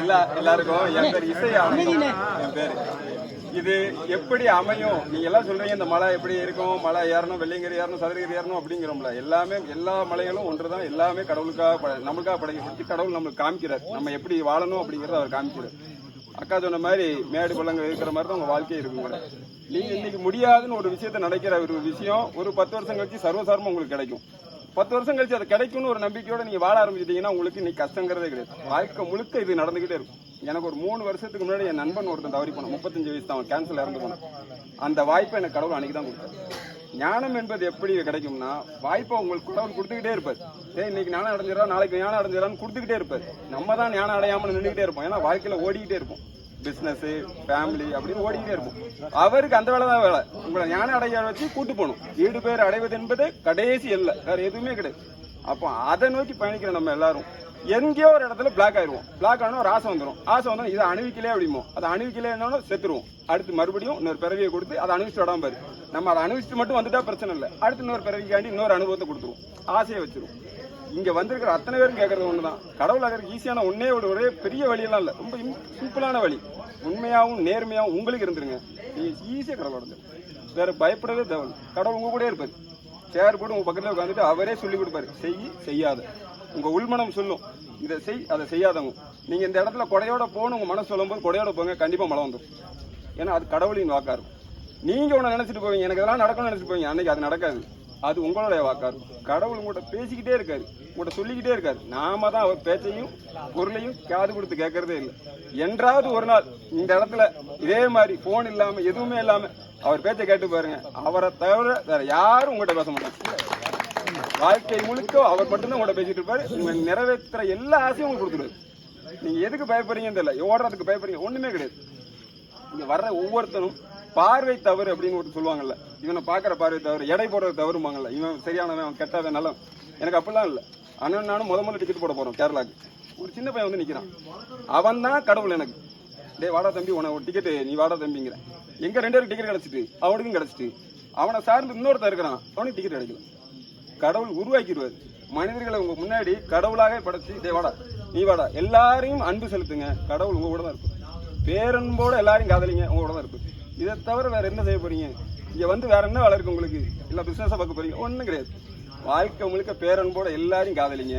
எல்லா எல்லாருக்கும் என் பேர் இசை என் பேரு. இது எப்படி அமையும்? நீங்க எல்லாம் சொல்றீங்க இந்த மலை எப்படி இருக்கும்? மலை ஏறணும் வெள்ளியங்கிரி ஏறணும் சதுரகிரி ஏறணும் அப்படிங்கிறோம்ல. எல்லாமே எல்லா மலைகளும் ஒன்றுதான். எல்லாமே கடவுளுக்காக நம்மளுக்காக படைக்கப்பட்டு கடவுள் நம்மளுக்கு காமிக்கிறார். நம்ம எப்படி வாழணும் அப்படிங்கறத அவர் காமிக்கிறார். அக்கா சொன்ன மாதிரி மேடு பள்ளங்கள் இருக்கிற மாதிரி தான் உங்க வாழ்க்கை இருக்குங்கிற நீங்க இன்னைக்கு முடியாதுன்னு ஒரு விஷயத்த நடக்கிற ஒரு விஷயம் ஒரு பத்து வருஷம் கழிச்சு சர்வசாரமா உங்களுக்கு கிடைக்கும். பத்து வருஷம் கழிச்சு அது கிடைக்கும்னு ஒரு நம்பிக்கையோட நீங்க வாழ ஆரம்பிச்சிட்டீங்கன்னா உங்களுக்கு இன்னைக்கு கஷ்டங்கிறதே கிடையாது. வாழ்க்கை முழுக்க இது நடந்துகிட்டே இருக்கும். எனக்கு ஒரு மூணு வருஷத்துக்கு முன்னாடி என் நண்பன் ஒருத்தன் தவறி போனான். முப்பத்தஞ்சு வயசு தான் கேன்சல் இறந்து போனான். அந்த வாய்ப்பை எனக்கு கடவுள் அன்னைக்கு தான் கொடுத்தாரு. ஞானம் என்பது எப்படி கிடைக்கும்னா வாய்ப்பை உங்களுக்கு கடவுள் கொடுத்துக்கிட்டே இருப்பார். சரி இன்னைக்கு ஞானம் அடைஞ்சிடறா நாளைக்கு ஞானம் அடைஞ்சிடறான்னு கொடுத்துக்கிட்டே இருப்பார். நம்ம தான் ஞானம் அடையாமல் நின்றுக்கிட்டே இருப்போம். ஏன்னா வாழ்க்கையில ஓடிக்கிட்டே இருப்போம். பிசினஸ் ஃபேமிலி அப்படின்னு ஓடிக்கிட்டே இருப்போம். அவருக்கு அந்த வேலை தான் வேலை. உங்களை ஞானம் அடையாள வச்சு கூட்டு போகணும். ஈடு பேர் அடைவது என்பது கடைசி இல்லை வேற எதுவுமே கிடையாது. அப்போ அதை நோக்கி பயணிக்கிற நம்ம எல்லாரும் எங்கேயோ ஒரு இடத்துல பிளாக் ஆயிடுவோம். பிளாக் ஆனால் ஒரு ஆசை வந்துடும் ஆசை வந்தோம் இதை அணிவிக்கலே அப்படிமோ அதை அணுவிக்கலே இருந்தாலும் செத்துருவோம். அடுத்து மறுபடியும் இன்னொரு பிறவியை கொடுத்து அதை அணுவிச்சு விடாம பாரு. நம்ம அதை அணுவிச்சுட்டு மட்டும் வந்துட்டா பிரச்சனை இல்லை. அடுத்து இன்னொரு பிறவிக்காண்டி இன்னொரு அனுபவத்தை கொடுத்துருவோம். ஆசையை வச்சிருவோம். இங்க வந்திருக்கிற அத்தனை பேரும் கேட்கறது ஒண்ணுதான். கடவுள் ஆகிறதுக்கு ஈஸியான ஒன்னே ஒரு ஒரே பெரிய வழியெல்லாம் இல்லை. ரொம்ப சிம்பிளான வழி. உண்மையாகவும் நேர்மையாகவும் உங்களுக்கு இருந்துருங்க. நீங்க ஈஸியாக கடவுள் அடைஞ்சு வேற பயப்படவே தேவை கடவுள் உங்க கூட இருப்பார். சேர் போட்டு உங்க பக்கத்துல உட்காந்துட்டு அவரே சொல்லி கொடுப்பாரு. செய் செய்யாத. உங்க உள்மனம் சொல்லும். இதை செய் அதை செய்யாதவங்க. நீங்க இந்த இடத்துல கொடையோட போகணும் உங்க மனசு சொல்லும்போது கொடையோட போங்க கண்டிப்பா மழை வந்துடும் ஏன்னா அது கடவுளின் வாக்கா இருக்கும். நீங்க ஒண்ணு நினைச்சிட்டு போவீங்க. எனக்கு இதெல்லாம் நடக்கணும்னு நினைச்சிட்டு போவீங்க. அன்னைக்கு அது நடக்காது. அது உங்களுடைய வாக்கா? கடவுள் உங்கள்கிட்ட பேசிக்கிட்டே இருக்காரு. உங்கள்கிட்ட சொல்லிக்கிட்டே இருக்காரு. நாம தான் அவர் பேச்சையும் பொருளையும் காது கொடுத்து கேட்கறதே இல்லை. என்றாவது ஒரு நாள் இந்த இடத்துல இதே மாதிரி போன் இல்லாம எதுவுமே இல்லாம அவர் பேச்சை கேட்டு பாருங்க. அவரை தவிர வேற யாரும் உங்கள்கிட்ட பேச மாட்டாங்க. வாழ்க்கை முழுக்க அவர் மட்டும்தான் உங்கள்கிட்ட பேசிட்டு இருப்பாரு. உங்க நிறைவேற்றுற எல்லா ஆசையும் உங்களுக்கு கொடுத்துருவாரு நீங்க எதுக்கு பயப்படுறீங்கன்னு தெரியல. ஓடுறதுக்கு பயப்படுறீங்க. ஒண்ணுமே கிடையாது. இங்க வர்ற ஒவ்வொருத்தனும் பார்வை தவறு அப்படின்னு ஒரு சொல்லுவாங்கல்ல. இவனை பார்க்குற பார்வை தவறு எடை போடுறது தவறுமாங்கல்ல இவன் சரியானவன் அவன் கெட்டவன் நல்ல எனக்கு அப்படிலாம் இல்லை. அண்ணன் நானும் முத முதல்ல டிக்கெட் போட போகிறோம் கேரளாக்கு. ஒரு சின்ன பையன் வந்து நிற்கிறான் அவன் தான் கடவுள் எனக்கு. டே வாடா தம்பி உன ஒரு டிக்கெட்டு நீ வாடா தம்பிங்கிற. எங்கே ரெண்டு பேரும் டிக்கெட் கிடச்சிட்டு அவனுக்கும் கிடச்சிட்டு. அவனை சார்ந்து இன்னொருத்தன் இருக்கிறான். அவனுக்கு டிக்கெட் கிடைக்கல. கடவுள் உருவாக்கிடுவார். மனிதர்களை உங்கள் முன்னாடி கடவுளாக படைச்சி டே வாடா நீ வாடா. எல்லாரையும் அன்பு செலுத்துங்க. கடவுள் உங்கள் கூட தான் இருக்கும் பேரன்போட எல்லாரையும் காதலிங்க உங்க கூட தான் இருக்கும் இதை தவிர வேற என்ன செய்ய போறீங்க? இங்க வந்து வேற என்ன வேலை உங்களுக்கு? இல்ல பிசினஸ் பார்க்க போறீங்க? ஒண்ணும் கிடையாது. வாழ்க்கை முழுக்க பேரன்போட எல்லாரையும் காதலிங்க.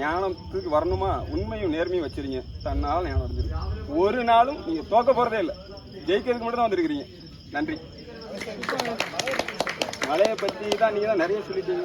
ஞானத்துக்கு வரணுமா? உண்மையும் நேர்மையும் வச்சிருங்க. தன்னால ஞானம் வந்து ஒரு நாளும் நீங்க தோக்க போறதே இல்லை. ஜெயிக்கிறதுக்கு மட்டும் தான் வந்திருக்கிறீங்க. நன்றி. மழையை பத்தி தான் நீங்க தான் நிறைய சொல்லிட்டீங்க.